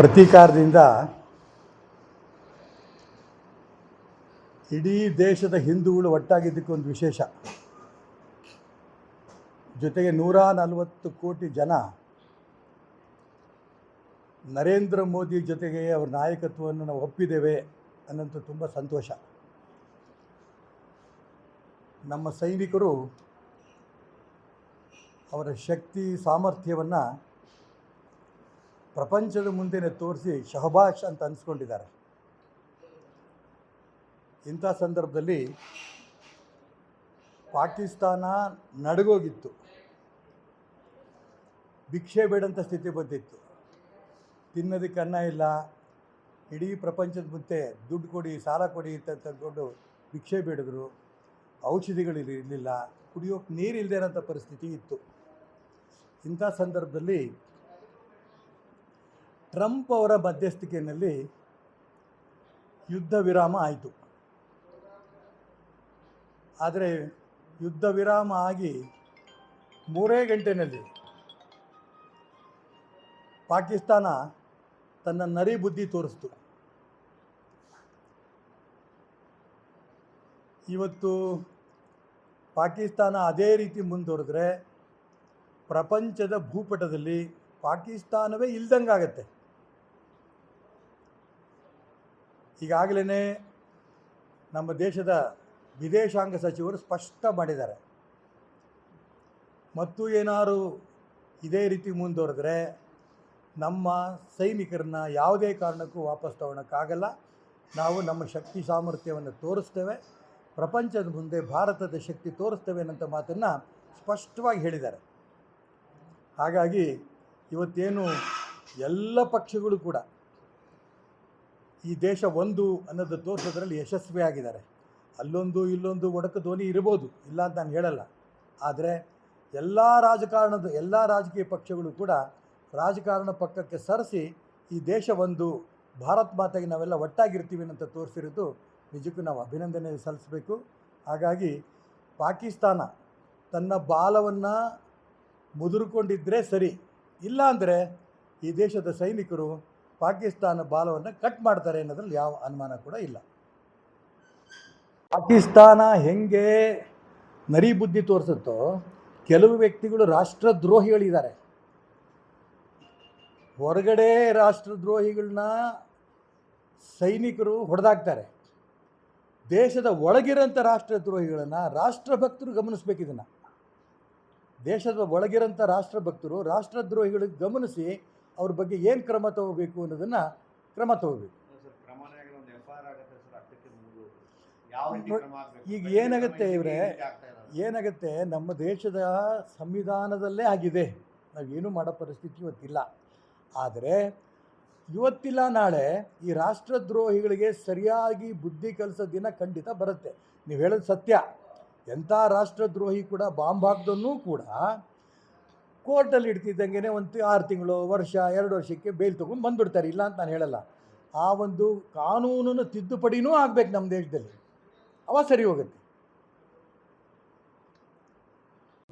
ಪ್ರತೀಕಾರದಿಂದ ಇಡೀ ದೇಶದ ಹಿಂದೂಗಳು ಒಟ್ಟಾಗಿದ್ದಕ್ಕೊಂದು ವಿಶೇಷ. ಜೊತೆಗೆ ನೂರ ನಲವತ್ತು ಕೋಟಿ ಜನ ನರೇಂದ್ರ ಮೋದಿ ಜೊತೆಗೆ ಅವರ ನಾಯಕತ್ವವನ್ನು ನಾವು ಒಪ್ಪಿದ್ದೇವೆ ಅನ್ನೋಂಥ ತುಂಬ ಸಂತೋಷ. ನಮ್ಮ ಸೈನಿಕರು ಅವರ ಶಕ್ತಿ ಸಾಮರ್ಥ್ಯವನ್ನು ಪ್ರಪಂಚದ ಮುಂದೆನೆ ತೋರಿಸಿ ಶಹಬಾಷ್ ಅಂತ ಅನ್ಸ್ಕೊಂಡಿದ್ದಾರೆ. ಇಂಥ ಸಂದರ್ಭದಲ್ಲಿ ಪಾಕಿಸ್ತಾನ ನಡಗೋಗಿತ್ತು. ಭಿಕ್ಷೆ ಬೇಡಂಥ ಸ್ಥಿತಿ ಬಂದಿತ್ತು. ತಿನ್ನೋದಕ್ಕೆ ಅನ್ನ ಇಲ್ಲ. ಇಡೀ ಪ್ರಪಂಚದ ಮುಂದೆ ದುಡ್ಡು ಕೊಡಿ, ಸಾಲ ಕೊಡಿ ಅಂತ ತಂದ್ಕೊಂಡು ಭಿಕ್ಷೆ ಬೇಡಿದ್ರು. ಔಷಧಿಗಳು ಇರಲಿಲ್ಲ. ಕುಡಿಯೋಕೆ ನೀರು ಇರೋಂಥ ಪರಿಸ್ಥಿತಿ ಇತ್ತು. ಇಂಥ ಸಂದರ್ಭದಲ್ಲಿ ಟ್ರಂಪ್ ಅವರ ಮಧ್ಯಸ್ಥಿಕೆಯಲ್ಲಿ ಯುದ್ಧ ವಿರಾಮ ಆಯಿತು. ಆದರೆ ಯುದ್ಧ ವಿರಾಮ ಆಗಿ ಮೂರೇ ಗಂಟೆನಲ್ಲಿ ಪಾಕಿಸ್ತಾನ ತನ್ನ ನರಿ ಬುದ್ಧಿ ತೋರಿಸ್ತು. ಇವತ್ತು ಪಾಕಿಸ್ತಾನ ಅದೇ ರೀತಿ ಮುಂದುವರೆದ್ರೆ ಪ್ರಪಂಚದ ಭೂಪಟದಲ್ಲಿ ಪಾಕಿಸ್ತಾನವೇ ಇಲ್ದಂಗಾಗತ್ತೆ. ಈಗಾಗಲೇ ನಮ್ಮ ದೇಶದ ವಿದೇಶಾಂಗ ಸಚಿವರು ಸ್ಪಷ್ಟ ಮಾಡಿದ್ದಾರೆ. ಮತ್ತು ಏನಾರು ಇದೇ ರೀತಿ ಮುಂದುವರೆದ್ರೆ ನಮ್ಮ ಸೈನಿಕರನ್ನ ಯಾವುದೇ ಕಾರಣಕ್ಕೂ ವಾಪಸ್ ತಗೊಳಕ್ಕಾಗಲ್ಲ. ನಾವು ನಮ್ಮ ಶಕ್ತಿ ಸಾಮರ್ಥ್ಯವನ್ನು ತೋರಿಸ್ತೇವೆ. ಪ್ರಪಂಚದ ಮುಂದೆ ಭಾರತದ ಶಕ್ತಿ ತೋರಿಸ್ತೇವೆ ಅನ್ನೋಂಥ ಮಾತನ್ನು ಸ್ಪಷ್ಟವಾಗಿ ಹೇಳಿದ್ದಾರೆ. ಹಾಗಾಗಿ ಇವತ್ತೇನು ಎಲ್ಲ ಪಕ್ಷಗಳು ಕೂಡ ಈ ದೇಶ ಒಂದು ಅನ್ನೋದು ತೋರಿಸೋದ್ರಲ್ಲಿ ಯಶಸ್ವಿಯಾಗಿದ್ದಾರೆ ಅಲ್ಲೊಂದು ಇಲ್ಲೊಂದು ಒಡಕು ಧ್ವನಿ ಇರ್ಬೋದು, ಇಲ್ಲ ಅಂತ ನಾನು ಹೇಳಲ್ಲ. ಆದರೆ ಎಲ್ಲ ರಾಜಕಾರಣದ, ಎಲ್ಲ ರಾಜಕೀಯ ಪಕ್ಷಗಳು ಕೂಡ ರಾಜಕಾರಣ ಪಕ್ಕಕ್ಕೆ ಸರಿಸಿ ಈ ದೇಶ ಒಂದು ಭಾರತ್ ಮಾತೆಗೆ ನಾವೆಲ್ಲ ಒಟ್ಟಾಗಿರ್ತೀವಿ ಅಂತ ತೋರಿಸಿರೋದು ನಿಜಕ್ಕೂ ನಾವು ಅಭಿನಂದನೆ ಸಲ್ಲಿಸಬೇಕು. ಹಾಗಾಗಿ ಪಾಕಿಸ್ತಾನ ತನ್ನ ಬಾಲವನ್ನು ಮುದುರುಕೊಂಡಿದ್ದರೆ ಸರಿ. ಇಲ್ಲ ಅಂದರೆ ಈ ದೇಶದ ಸೈನಿಕರು ಪಾಕಿಸ್ತಾನ ಬಾಲವನ್ನು ಕಟ್ ಮಾಡ್ತಾರೆ ಅನ್ನೋದ್ರಲ್ಲಿ ಯಾವ ಅನುಮಾನ ಕೂಡ ಇಲ್ಲ. ಪಾಕಿಸ್ತಾನ ಹೆಂಗೆ ನರಿ ಬುದ್ಧಿ ತೋರಿಸುತ್ತೋ ಕೆಲವು ವ್ಯಕ್ತಿಗಳು ರಾಷ್ಟ್ರದ್ರೋಹಿಗಳಿದ್ದಾರೆ. ಹೊರಗಡೆ ರಾಷ್ಟ್ರದ್ರೋಹಿಗಳನ್ನ ಸೈನಿಕರು ಹೊಡೆದಾಕ್ತಾರೆ. ದೇಶದ ಒಳಗಿರೋಂಥ ರಾಷ್ಟ್ರದ್ರೋಹಿಗಳನ್ನು ರಾಷ್ಟ್ರಭಕ್ತರು ಗಮನಿಸ್ಬೇಕು ಇದನ್ನು. ದೇಶದ ಒಳಗಿರೋಂಥ ರಾಷ್ಟ್ರಭಕ್ತರು ರಾಷ್ಟ್ರದ್ರೋಹಿಗಳಿಗೆ ಗಮನಿಸಿ ಅವ್ರ ಬಗ್ಗೆ ಏನು ಕ್ರಮ ತಗೋಬೇಕು ಅನ್ನೋದನ್ನು ಕ್ರಮ ತಗೋಬೇಕು. ಈಗ ಏನಾಗುತ್ತೆ ಇವರೇ. ಏನಾಗುತ್ತೆ ನಮ್ಮ ದೇಶದ ಸಂವಿಧಾನದಲ್ಲೇ ಆಗಿದೆ. ನಾವೇನು ಮಾಡೋ ಪರಿಸ್ಥಿತಿ ಇವತ್ತಿಲ್ಲ. ಆದರೆ ಇವತ್ತಿಲ್ಲ ನಾಳೆ ಈ ರಾಷ್ಟ್ರದ್ರೋಹಿಗಳಿಗೆ ಸರಿಯಾಗಿ ಬುದ್ಧಿ ಕಲಿಸೋ ದಿನ ಖಂಡಿತ ಬರುತ್ತೆ. ನೀವು ಹೇಳೋದು ಸತ್ಯ. ಎಂಥ ರಾಷ್ಟ್ರದ್ರೋಹಿ ಕೂಡ ಬಾಂಬ್ ಹಾಕ್ದನ್ನೂ ಕೂಡ ಕೋರ್ಟಲ್ಲಿ ಇಡ್ತಿದ್ದಂಗೆ ಒಂದು ಆರು ತಿಂಗಳು, ವರ್ಷ, ಎರಡು ವರ್ಷಕ್ಕೆ ಬೇಲ್ ತೊಗೊಂಡು ಬಂದುಬಿಡ್ತಾರೆ. ಇಲ್ಲ ಅಂತ ನಾನು ಹೇಳಲ್ಲ. ಆ ಒಂದು ಕಾನೂನನ್ನು ತಿದ್ದುಪಡಿನೂ ಆಗಬೇಕು ನಮ್ಮ ದೇಶದಲ್ಲಿ. ಅವ ಸರಿ ಹೋಗುತ್ತೆ.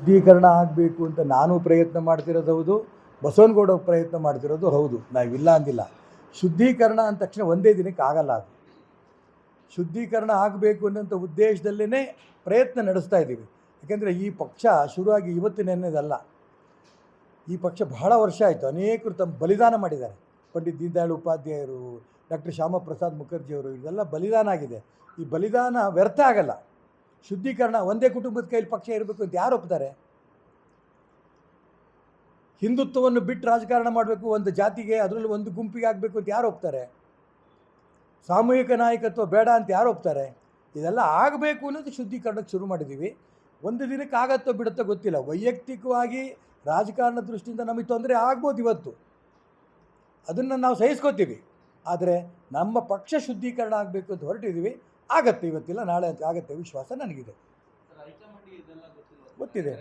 ಶುದ್ಧೀಕರಣ ಆಗಬೇಕು ಅಂತ ನಾನು ಪ್ರಯತ್ನ ಮಾಡ್ತಿರೋದು ಹೌದು. ಬಸವನಗೌಡ ಪ್ರಯತ್ನ ಮಾಡ್ತಿರೋದು ಹೌದು. ನಾವಿಲ್ಲ ಅಂದಿಲ್ಲ. ಶುದ್ಧೀಕರಣ ಅಂದ ತಕ್ಷಣ ಒಂದೇ ದಿನಕ್ಕೆ ಆಗಲ್ಲ ಅದು. ಶುದ್ಧೀಕರಣ ಆಗಬೇಕು ಅನ್ನೋಂಥ ಉದ್ದೇಶದಲ್ಲೇ ಪ್ರಯತ್ನ ನಡೆಸ್ತಾ ಇದ್ದೀವಿ. ಯಾಕೆಂದರೆ ಈ ಪಕ್ಷ ಶುರುವಾಗಿ ಇವತ್ತಿನೆನ್ನದಲ್ಲ ಈ ಪಕ್ಷ ಬಹಳ ವರ್ಷ ಆಯಿತು. ಅನೇಕರು ತಮ್ಮ ಬಲಿದಾನ ಮಾಡಿದ್ದಾರೆ. ಪಂಡಿತ್ ದೀನದಯಾಳ್ ಉಪಾಧ್ಯಾಯರು, ಡಾಕ್ಟರ್ ಶ್ಯಾಮಪ್ರಸಾದ್ ಮುಖರ್ಜಿಯವರು ಇದೆಲ್ಲ ಬಲಿದಾನ ಆಗಿದೆ. ಈ ಬಲಿದಾನ ವ್ಯರ್ಥ ಆಗಲ್ಲ. ಶುದ್ಧೀಕರಣ ಒಂದೇ ಕುಟುಂಬದ ಕೈಲಿ ಪಕ್ಷ ಇರಬೇಕು ಅಂತ ಯಾರು ಒಪ್ತಾರೆ? ಹಿಂದುತ್ವವನ್ನು ಬಿಟ್ಟು ರಾಜಕಾರಣ ಮಾಡಬೇಕು, ಒಂದು ಜಾತಿಗೆ ಅದರಲ್ಲಿ ಒಂದು ಗುಂಪಿಗೆ ಆಗಬೇಕು ಅಂತ ಯಾರು ಒಪ್ತಾರೆ? ಸಾಮೂಹಿಕ ನಾಯಕತ್ವ ಬೇಡ ಅಂತ ಯಾರು ಒಪ್ತಾರೆ? ಇದೆಲ್ಲ ಆಗಬೇಕು ಅನ್ನೋದು ಶುದ್ಧೀಕರಣಕ್ಕೆ ಶುರು ಮಾಡಿದ್ದೀವಿ. ಒಂದು ದಿನಕ್ಕೆ ಆಗತ್ತೋ ಬಿಡುತ್ತೋ ಗೊತ್ತಿಲ್ಲ. ವೈಯಕ್ತಿಕವಾಗಿ ರಾಜಕಾರಣ ದೃಷ್ಟಿಯಿಂದ ನಮಗೆ ತೊಂದರೆ ಆಗ್ಬೋದು ಇವತ್ತು ಅದನ್ನು ನಾವು ಸಹಿಸ್ಕೋತೀವಿ ಆದರೆ ನಮ್ಮ ಪಕ್ಷ ಶುದ್ಧೀಕರಣ ಆಗಬೇಕು ಅಂತ ಹೊರಟಿದ್ದೀವಿ ಆಗತ್ತೆ ಇವತ್ತಿಲ್ಲ, ನಾಳೆ ಅಂತ ಆಗತ್ತೆ ವಿಶ್ವಾಸ ನನಗಿದೆ? ಗೊತ್ತಿದೆ.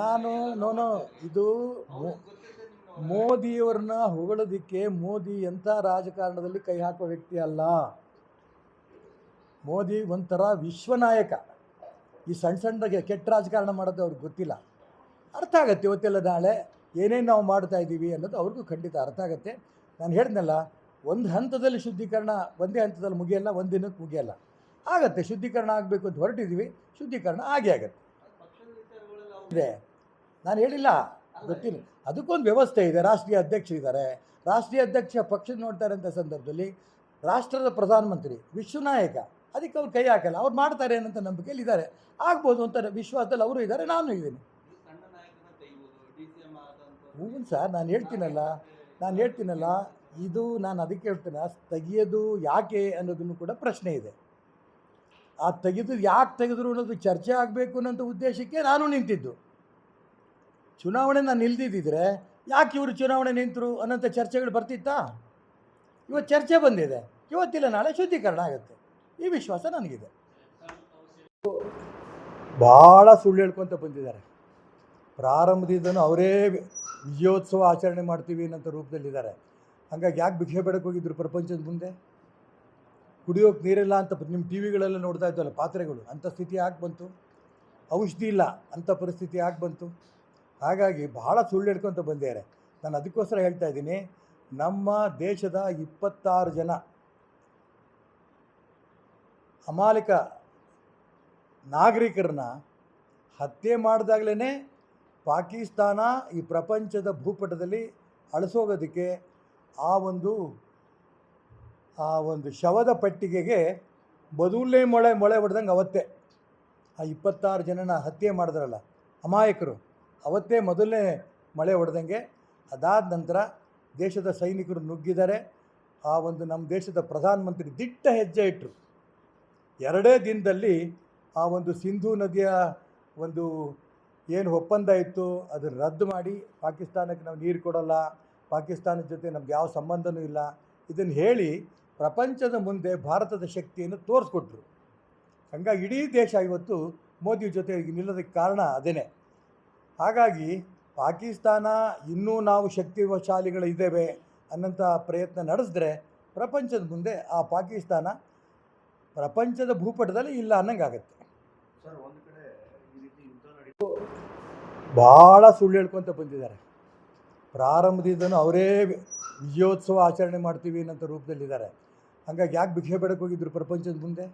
ನಾನು. ನೋನು ಇದು ಮೋದಿಯವ್ರನ್ನ ಹೊಗಳೋದಿಕ್ಕೆ ಮೋದಿ ಎಂಥ ರಾಜಕಾರಣದಲ್ಲಿ ಕೈ ಹಾಕೋ ವ್ಯಕ್ತಿ ಅಲ್ಲ ಮೋದಿ ಒಂಥರ ವಿಶ್ವನಾಯಕ ಈ ಸಣ್ಣ ಸಣ್ಣಗೆ ಕೆಟ್ಟ ರಾಜಕಾರಣ ಮಾಡೋದು ಅವ್ರಿಗೆ ಗೊತ್ತಿಲ್ಲ. ಅರ್ಥ ಆಗುತ್ತೆ ಇವತ್ತೆಲ್ಲ ನಾಳೆ ಏನೇನು ನಾವು ಮಾಡ್ತಾ ಇದ್ದೀವಿ ಅನ್ನೋದು ಅವ್ರಿಗೂ ಖಂಡಿತ ಅರ್ಥ ಆಗುತ್ತೆ. ನಾನು ಹೇಳಿದ್ನಲ್ಲ, ಒಂದು ಹಂತದಲ್ಲಿ ಶುದ್ಧೀಕರಣ, ಒಂದೇ ಹಂತದಲ್ಲಿ ಮುಗಿಯಲ್ಲ, ಒಂದು ದಿನಕ್ಕೆ ಮುಗಿಯಲ್ಲ. ಆಗತ್ತೆ, ಶುದ್ಧೀಕರಣ ಆಗಬೇಕು ಅಂತ ಹೊರಟಿದ್ದೀವಿ ಶುದ್ಧೀಕರಣ ಆಗೇ ಆಗತ್ತೆ. ಇದೆ. ನಾನು ಹೇಳಿಲ್ಲ, ಗೊತ್ತಿಲ್ಲ. ಅದಕ್ಕೊಂದು ವ್ಯವಸ್ಥೆ ಇದೆ, ರಾಷ್ಟ್ರೀಯ ಅಧ್ಯಕ್ಷರಿದ್ದಾರೆ ರಾಷ್ಟ್ರೀಯ ಅಧ್ಯಕ್ಷ ಪಕ್ಷ ನೋಡ್ತಾರೆ ಅಂತ ಸಂದರ್ಭದಲ್ಲಿ ರಾಷ್ಟ್ರದ ಪ್ರಧಾನಮಂತ್ರಿ, ವಿಶ್ವನಾಯಕ ಅದಕ್ಕೆ ಅವ್ರು ಕೈ ಹಾಕಲ್ಲ. ಅವ್ರು ಮಾಡ್ತಾರೆ ಅನ್ನೋಂಥ ನಂಬಿಕೆಯಲ್ಲಿ ಇದ್ದಾರೆ. ಆಗ್ಬೋದು ಅಂತ ವಿಶ್ವಾಸದಲ್ಲಿ ಅವರು ಇದ್ದಾರೆ, ನಾನು ಇದ್ದೀನಿ. ಹ್ಞೂ ಸರ್, ನಾನು ಹೇಳ್ತೀನಲ್ಲ ನಾನು ಹೇಳ್ತೀನಲ್ಲ, ಇದು ನಾನು ಅದಕ್ಕೆ ಹೇಳ್ತೇನೆ, ತೆಗೆಯೋದು ಯಾಕೆ ಅನ್ನೋದನ್ನು ಕೂಡ ಪ್ರಶ್ನೆ ಇದೆ. ಆ ತೆಗೆದು ಯಾಕೆ ತೆಗೆದ್ರು ಅನ್ನೋದು ಚರ್ಚೆ ಆಗಬೇಕು ಅನ್ನೋಂಥ ಉದ್ದೇಶಕ್ಕೆ ನಾನು ನಿಂತಿದ್ದು. ಚುನಾವಣೆ ನಾನು ನಿಲ್ದಿದ್ದಿದ್ರೆ ಯಾಕೆ ಇವರು ಚುನಾವಣೆ ನಿಂತರು ಅನ್ನೋಂಥ ಚರ್ಚೆಗಳು ಬರ್ತಿತ್ತಾ? ಇವತ್ತು ಚರ್ಚೆ ಬಂದಿದೆ. ಇವತ್ತಿಲ್ಲ, ನಾಳೆ ಶುದ್ಧೀಕರಣ ಆಗುತ್ತೆ. ಈ ವಿಶ್ವಾಸ ನನಗಿದೆ. ಭಾಳ ಸುಳ್ಳು ಹೇಳ್ಕೊತ ಬಂದಿದ್ದಾರೆ. ಪ್ರಾರಂಭದಿಂದನೂ ಅವರೇ ವಿಜಯೋತ್ಸವ ಆಚರಣೆ ಮಾಡ್ತೀವಿ ಅನ್ನೋಂಥ ರೂಪದಲ್ಲಿದ್ದಾರೆ. ಹಂಗಾಗಿ ಯಾಕೆ ಭಿಕ್ಷೆ ಬೇಡಕ್ಕೆ ಹೋಗಿದ್ರು ಪ್ರಪಂಚದ ಮುಂದೆ? ಕುಡಿಯೋಕೆ ನೀರಿಲ್ಲ ಅಂತ ನಿಮ್ಮ ಟಿ ವಿಗಳೆಲ್ಲ ನೋಡ್ತಾ ಇದ್ದಲ್ಲ ಪಾತ್ರೆಗಳು ಅಂಥ ಸ್ಥಿತಿ ಯಾಕೆ ಬಂತು? ಔಷಧಿ ಇಲ್ಲ ಅಂಥ ಪರಿಸ್ಥಿತಿ ಯಾಕೆ ಬಂತು? ಹಾಗಾಗಿ ಭಾಳ ಸುಳ್ಳು ಹೇಳ್ಕೊತ ಬಂದಿದ್ದಾರೆ. ನಾನು ಅದಕ್ಕೋಸ್ಕರ ಹೇಳ್ತಾ ಇದ್ದೀನಿ, ನಮ್ಮ ದೇಶದ ಇಪ್ಪತ್ತಾರು ಜನ ಅಮಾಲಿಕ ನಾಗರಿಕರನ್ನ ಹತ್ಯೆ ಮಾಡಿದಾಗಲೇ ಪಾಕಿಸ್ತಾನ ಈ ಪ್ರಪಂಚದ ಭೂಪಟದಲ್ಲಿ ಅಳಿಸೋಗೋದಕ್ಕೆ ಆ ಒಂದು ಆ ಒಂದು ಶವದ ಪಟ್ಟಿಗೆಗೆ ಬದುಲ್ಲೇ ಮೊಳೆ ಮೊಳೆ ಹೊಡೆದಂಗೆ ಅವತ್ತೇ. ಆ ಇಪ್ಪತ್ತಾರು ಜನನ ಹತ್ಯೆ ಮಾಡಿದ್ರಲ್ಲ, ಅಮಾಯಕರು, ಅವತ್ತೇ ಮೊದಲನೇ ಮಳೆ ಹೊಡೆದಂಗೆ. ಅದಾದ ನಂತರ ದೇಶದ ಸೈನಿಕರು ನುಗ್ಗಿದ್ದಾರೆ. ಆ ಒಂದು ನಮ್ಮ ದೇಶದ ಪ್ರಧಾನಮಂತ್ರಿ ದಿಟ್ಟ ಹೆಜ್ಜೆ ಇಟ್ಟರು ಎರಡೇ ದಿನದಲ್ಲಿ ಆ ಒಂದು ಸಿಂಧೂ ನದಿಯ ಒಂದು ಏನು ಒಪ್ಪಂದ ಇತ್ತು, ಅದನ್ನು ರದ್ದು ಮಾಡಿ, ಪಾಕಿಸ್ತಾನಕ್ಕೆ ನಾವು ನೀರು ಕೊಡೋಲ್ಲ ಪಾಕಿಸ್ತಾನದ ಜೊತೆ ನಮ್ಗೆ ಯಾವ ಸಂಬಂಧನೂ ಇಲ್ಲ, ಇದನ್ನು ಹೇಳಿ ಪ್ರಪಂಚದ ಮುಂದೆ ಭಾರತದ ಶಕ್ತಿಯನ್ನು ತೋರಿಸ್ಕೊಟ್ರು. ಹಂಗಾಗಿ ಇಡೀ ದೇಶ ಇವತ್ತು ಮೋದಿ ಜೊತೆ ನಿಲ್ಲೋದಕ್ಕೆ ಕಾರಣ ಅದೇ ಹಾಗಾಗಿ ಪಾಕಿಸ್ತಾನ ಇನ್ನೂ ನಾವು ಶಕ್ತಿಶಾಲಿಗಳು ಇದ್ದೇವೆ ಅನ್ನೋಂಥ ಪ್ರಯತ್ನ ನಡೆಸಿದ್ರೆ ಪ್ರಪಂಚದ ಮುಂದೆ ಆ ಪಾಕಿಸ್ತಾನ ಪ್ರಪಂಚದ ಭೂಪಟದಲ್ಲಿ ಇಲ್ಲ ಅನ್ನಂಗೆ ನಡೀ ಭಾಳ ಸುಳ್ಳು ಹೇಳ್ಕೊತ ಬಂದಿದ್ದಾರೆ. ಪ್ರಾರಂಭದಿಂದನೂ ಅವರೇ ವಿಜಯೋತ್ಸವ ಆಚರಣೆ ಮಾಡ್ತೀವಿ ಅನ್ನೋಂಥ ರೂಪದಲ್ಲಿದ್ದಾರೆ. ಹಂಗಾಗಿ ಯಾಕೆ ಭಿಕ್ಷೆ ಬೇಡಕ್ಕೆ ಹೋಗಿದ್ರು ಪ್ರಪಂಚದ ಮುಂದೆ?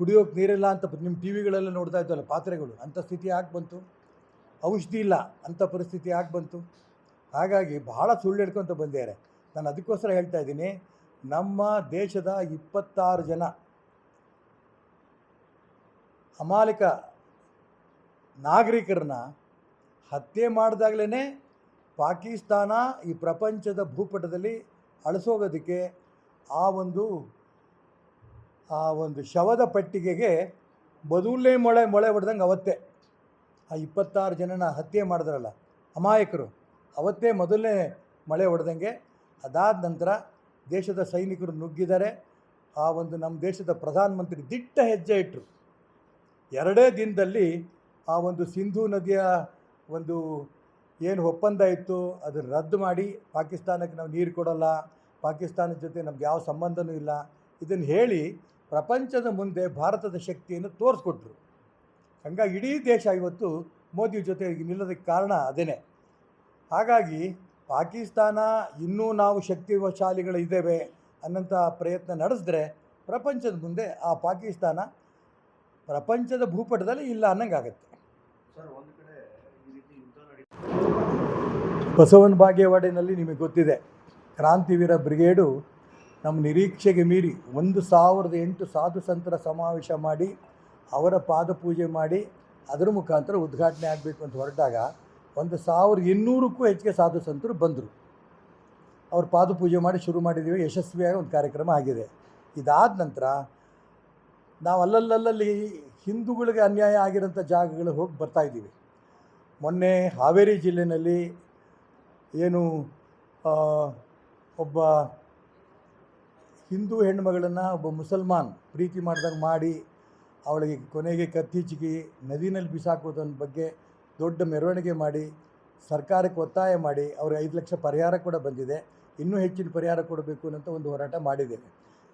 ಕುಡಿಯೋಕೆ ನೀರಿಲ್ಲ ಅಂತ ನಿಮ್ಮ ಟಿ ವಿಗಳೆಲ್ಲ ನೋಡ್ತಾ ಇದ್ದಲ್ಲ ಪಾತ್ರೆಗಳು ಅಂಥ ಸ್ಥಿತಿ ಯಾಕೆ ಬಂತು? ಔಷಧಿ ಇಲ್ಲ ಅಂಥ ಪರಿಸ್ಥಿತಿ ಯಾಕೆ ಬಂತು? ಹಾಗಾಗಿ ಭಾಳ ಸುಳ್ಳು ಹೇಳ್ಕೊತ ಬಂದಿದ್ದಾರೆ. ನಾನು ಅದಕ್ಕೋಸ್ಕರ ಹೇಳ್ತಾ ಇದ್ದೀನಿ ನಮ್ಮ ದೇಶದ ಇಪ್ಪತ್ತಾರು ಜನ ಅಮಾಲಿಕ ನಾಗರಿಕರನ್ನ ಹತ್ಯೆ ಮಾಡಿದಾಗಲೇ ಪಾಕಿಸ್ತಾನ ಈ ಪ್ರಪಂಚದ ಭೂಪಟದಲ್ಲಿ ಅಳಿಸೋಗೋದಕ್ಕೆ ಆ ಒಂದು ಆ ಒಂದು ಶವದ ಪಟ್ಟಿಗೆಗೆ ಬದುಲ್ಲೇ ಮೊಳೆ ಮೊಳೆ ಹೊಡೆದಂಗೆ ಅವತ್ತೇ. ಆ ಇಪ್ಪತ್ತಾರು ಜನನ ಹತ್ಯೆ ಮಾಡಿದ್ರಲ್ಲ, ಅಮಾಯಕರು, ಅವತ್ತೇ ಮೊದಲನೇ ಮಳೆ ಹೊಡೆದಂಗೆ. ಅದಾದ ನಂತರ ದೇಶದ ಸೈನಿಕರು ನುಗ್ಗಿದ್ದಾರೆ ಆ ಒಂದು ನಮ್ಮ ದೇಶದ ಪ್ರಧಾನಮಂತ್ರಿ ದಿಟ್ಟ ಹೆಜ್ಜೆ ಇಟ್ಟರು ಎರಡೇ ದಿನದಲ್ಲಿ ಆ ಒಂದು ಸಿಂಧೂ ನದಿಯ ಒಂದು ಏನು ಒಪ್ಪಂದ ಇತ್ತು ಅದನ್ನು ರದ್ದು ಮಾಡಿ, ಪಾಕಿಸ್ತಾನಕ್ಕೆ ನಾವು ನೀರು ಕೊಡೋಲ್ಲ, ಪಾಕಿಸ್ತಾನದ ಜೊತೆ ನಮ್ಗೆ ಯಾವ ಸಂಬಂಧನೂ ಇಲ್ಲ. ಇದನ್ನು ಹೇಳಿ ಪ್ರಪಂಚದ ಮುಂದೆ ಭಾರತದ ಶಕ್ತಿಯನ್ನು ತೋರಿಸ್ಕೊಟ್ರು. ಹಂಗಾಗಿ ಇಡೀ ದೇಶ ಇವತ್ತು ಮೋದಿ ಜೊತೆ ನಿಲ್ಲೋದಕ್ಕೆ ಕಾರಣ ಅದೇ ಹಾಗಾಗಿ ಪಾಕಿಸ್ತಾನ ಇನ್ನೂ ನಾವು ಶಕ್ತಿಶಾಲಿಗಳು ಇದ್ದೇವೆ ಅನ್ನಂಥ ಪ್ರಯತ್ನ ನಡೆಸಿದ್ರೆ ಪ್ರಪಂಚದ ಮುಂದೆ ಆ ಪಾಕಿಸ್ತಾನ ಪ್ರಪಂಚದ ಭೂಪಟದಲ್ಲಿ ಇಲ್ಲ ಅನ್ನಂಗಾಗತ್ತೆ. ಸರ್ ಒಂದು ಕಡೆ ಈ ರೀತಿ ಯುದ್ಧ ಬಸವನ ಬಾಗೇವಾಡಿನಲ್ಲಿ ನಿಮಗೆ ಗೊತ್ತಿದೆ ಕ್ರಾಂತಿವೀರ ಬ್ರಿಗೇಡು ನಮ್ಮ ನಿರೀಕ್ಷೆಗೆ ಮೀರಿ ಒಂದು ಸಾವಿರದ ಎಂಟು ಸಾಧು ಸಂತರ ಸಮಾವೇಶ ಮಾಡಿ ಅವರ ಪಾದಪೂಜೆ ಮಾಡಿ ಅದರ ಮುಖಾಂತರ ಉದ್ಘಾಟನೆ ಆಗಬೇಕು ಅಂತ ಹೊರಟಾಗ ಒಂದು ಸಾವಿರದ ಇನ್ನೂರಕ್ಕೂ ಹೆಚ್ಚಿಗೆ ಸಾಧು ಸಂತರು ಬಂದರು. ಅವ್ರು ಪಾದಪೂಜೆ ಮಾಡಿ ಶುರು ಮಾಡಿದ್ದೀವಿ ಯಶಸ್ವಿಯಾಗಿ ಒಂದು ಕಾರ್ಯಕ್ರಮ ಆಗಿದೆ. ಇದಾದ ನಂತರ ನಾವು ಅಲ್ಲಲ್ಲಲ್ಲಿ ಹಿಂದೂಗಳಿಗೆ ಅನ್ಯಾಯ ಆಗಿರೋಂಥ ಜಾಗಗಳು ಹೋಗಿ ಬರ್ತಾ ಇದ್ದೀವಿ. ಮೊನ್ನೆ ಹಾವೇರಿ ಜಿಲ್ಲೆಯಲ್ಲಿ ಏನು ಒಬ್ಬ ಹಿಂದೂ ಹೆಣ್ಣುಮಗಳನ್ನು ಒಬ್ಬ ಮುಸಲ್ಮಾನ್ ಪ್ರೀತಿ ಮಾಡ್ದಂಗೆ ಮಾಡಿ ಅವಳಿಗೆ ಕೊನೆಗೆ ಕತ್ತಿಚಿಗಿ ನದಿನಲ್ಲಿ ಬಿಸಾಕೋದನ್ನ ಬಗ್ಗೆ ದೊಡ್ಡ ಮೆರವಣಿಗೆ ಮಾಡಿ, ಸರ್ಕಾರಕ್ಕೆ ಒತ್ತಾಯ ಮಾಡಿ ಅವ್ರಿಗೆ ಐದು ಲಕ್ಷ ಪರಿಹಾರ ಕೂಡ ಬಂದಿದೆ. ಇನ್ನೂ ಹೆಚ್ಚಿನ ಪರಿಹಾರ ಕೊಡಬೇಕು ಅನ್ನೋಂಥ ಒಂದು ಹೋರಾಟ ಮಾಡಿದ್ದೇವೆ.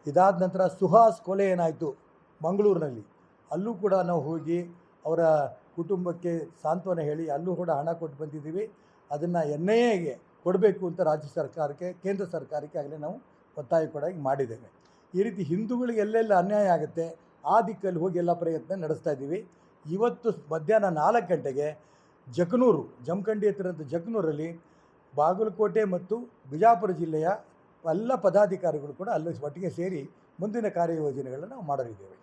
ಇದಾದ ನಂತರ ಸುಹಾಸ್ ಕೊಲೆ ಏನಾಯಿತು ಮಂಗಳೂರಿನಲ್ಲಿ. ಅಲ್ಲೂ ಕೂಡ ನಾವು ಹೋಗಿ ಅವರ ಕುಟುಂಬಕ್ಕೆ ಸಾಂತ್ವನ ಹೇಳಿ ಅಲ್ಲೂ ಕೂಡ ಹಣ ಕೊಟ್ಟು ಬಂದಿದ್ದೀವಿ. ಅದನ್ನು ಎನ್ ಐ ಎಗೆ ಕೊಡಬೇಕು ಅಂತ ರಾಜ್ಯ ಸರ್ಕಾರಕ್ಕೆ, ಕೇಂದ್ರ ಸರ್ಕಾರಕ್ಕೆ ಆಗಲೇ ನಾವು ಒತ್ತಾಯ ಕೂಡ ಮಾಡಿದ್ದೇವೆ. ಈ ರೀತಿ ಹಿಂದೂಗಳಿಗೆ ಎಲ್ಲೆಲ್ಲ ಅನ್ಯಾಯ ಆಗುತ್ತೆ, ಆ ದಿಕ್ಕಲ್ಲಿ ಹೋಗಿ ಎಲ್ಲ ಪ್ರಯತ್ನ ನಡೆಸ್ತಾ ಇದ್ದೀವಿ. ಇವತ್ತು ಮಧ್ಯಾಹ್ನ ನಾಲ್ಕು ಗಂಟೆಗೆ ಜಕನೂರು, ಜಮಖಂಡಿ ಹತ್ತಿರದ ಜಕನೂರಲ್ಲಿ ಬಾಗಲಕೋಟೆ ಮತ್ತು ಬಿಜಾಪುರ ಜಿಲ್ಲೆಯ ಎಲ್ಲ ಪದಾಧಿಕಾರಿಗಳು ಕೂಡ ಅಲ್ಲಿ ಒಟ್ಟಿಗೆ ಸೇರಿ ಮುಂದಿನ ಕಾರ್ಯಯೋಜನೆಗಳನ್ನು ನಾವು ಮಾಡಲಿದ್ದೇವೆ